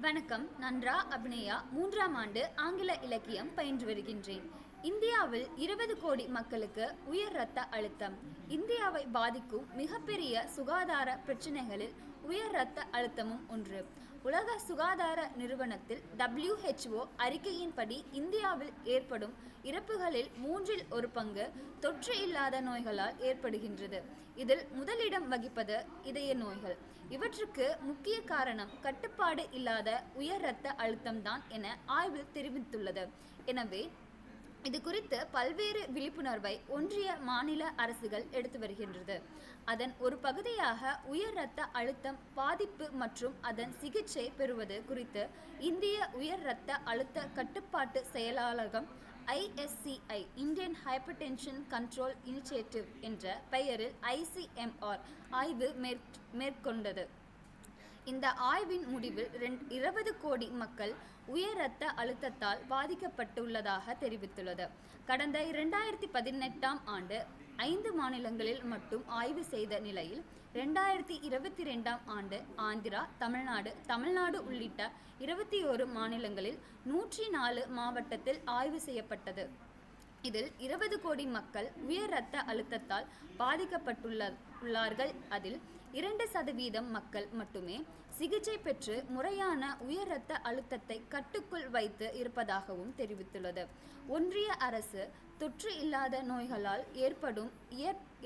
வணக்கம் நான் ரா அபிநயா. மூன்றாம் ஆண்டு ஆங்கில இலக்கியம் பயின்று வருகின்றேன். இந்தியாவில் இருபது கோடி மக்களுக்கு உயர் இரத்த அழுத்தம். இந்தியாவை பாதிக்கும் மிகப்பெரிய சுகாதார பிரச்சனைகளில் உயர் இரத்த அழுத்தமும் ஒன்று. உலக சுகாதார நிறுவனத்தில் டபிள்யூஹெச்ஓ அறிக்கையின்படி இந்தியாவில் ஏற்படும் இறப்புகளில் மூன்றில் ஒரு பங்கு தொற்று இல்லாத நோய்களால் ஏற்படுகின்றது. இதில் முதலிடம் வகிப்பது இதய நோய்கள். இவற்றுக்கு முக்கிய காரணம் கட்டுப்பாடு இல்லாத உயர் இரத்த அழுத்தம்தான் என ஆய்வு தெரிவித்துள்ளது. எனவே இது குறித்து பல்வேறு விழிப்புணர்வை ஒன்றிய மாநில அரசுகள் எடுத்து வருகின்றது. அதன் ஒரு பகுதியாக உயர் இரத்த அழுத்தம் பாதிப்பு மற்றும் அதன் சிகிச்சை பெறுவது குறித்து இந்திய உயர் இரத்த அழுத்த கட்டுப்பாட்டு செயலாளகம் ISCI Indian hypertension control initiative என்ற பெயரில் ஐசிஎம்ஆர் ஆய்வு மேற்- மேற்கொண்டது. இந்த ஆய்வின் முடிவில் ரெண் இருபது கோடி மக்கள் உயர் இரத்த அழுத்தத்தால் பாதிக்கப்பட்டுள்ளதாக தெரிவித்துள்ளது. கடந்த இரண்டாயிரத்தி பதினெட்டாம் ஆண்டு ஐந்து மாநிலங்களில் மட்டும் ஆய்வு செய்த நிலையில் ரெண்டாயிரத்தி இருபத்தி ரெண்டாம் ஆண்டு ஆந்திரா தமிழ்நாடு தமிழ்நாடு உள்ளிட்ட இருபத்தி ஓரு மாநிலங்களில் நூற்றி நாலு மாவட்டத்தில் ஆய்வு செய்யப்பட்டது. இதில் இருபது கோடி மக்கள் உயர் இரத்த அழுத்தத்தால் பாதிக்கப்பட்டுள்ள உள்ளார்கள். அதில் இரண்டு சதவீதம் மக்கள் மட்டுமே சிகிச்சை பெற்று முறையான உயர் இரத்த அழுத்தத்தை கட்டுக்குள் வைத்து இருப்பதாகவும் தெரிவித்துள்ளது. ஒன்றிய அரசு தொற்று இல்லாத நோய்களால் ஏற்படும்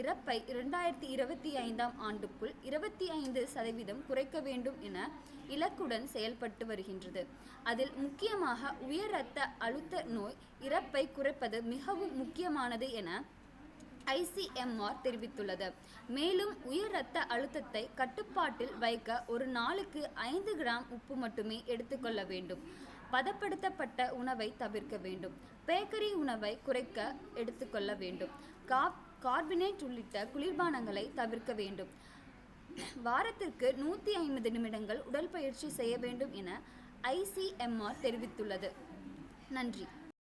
இறப்பை இரண்டாயிரத்தி இருபத்தி ஐந்தாம் ஆண்டுக்குள் இருபத்தி ஐந்து சதவீதம் குறைக்க வேண்டும் என இலக்குடன் செயல்பட்டு வருகின்றது. அதில் முக்கியமாக உயர் இரத்த அழுத்த நோய் இறப்பை குறைப்பது மிகவும் முக்கியமானது என ஐசிஎம்ஆர் தெரிவித்துள்ளது. மேலும் உயர் இரத்த அழுத்தத்தை கட்டுப்பாட்டில் வைக்க ஒரு நாளுக்கு ஐந்து கிராம் உப்பு மட்டுமே எடுத்துக்கொள்ள வேண்டும். பதப்படுத்தப்பட்ட உணவை தவிர்க்க வேண்டும். பேக்கரி உணவை குறைக்க எடுத்துக்கொள்ள வேண்டும். காப் கார்பனேட் உள்ளிட்ட குளிர்பானங்களை தவிர்க்க வேண்டும். வாரத்திற்கு நூற்றி ஐம்பது நிமிடங்கள் உடற்பயிற்சி செய்ய வேண்டும் என ஐசிஎம்ஆர் தெரிவித்துள்ளது. நன்றி.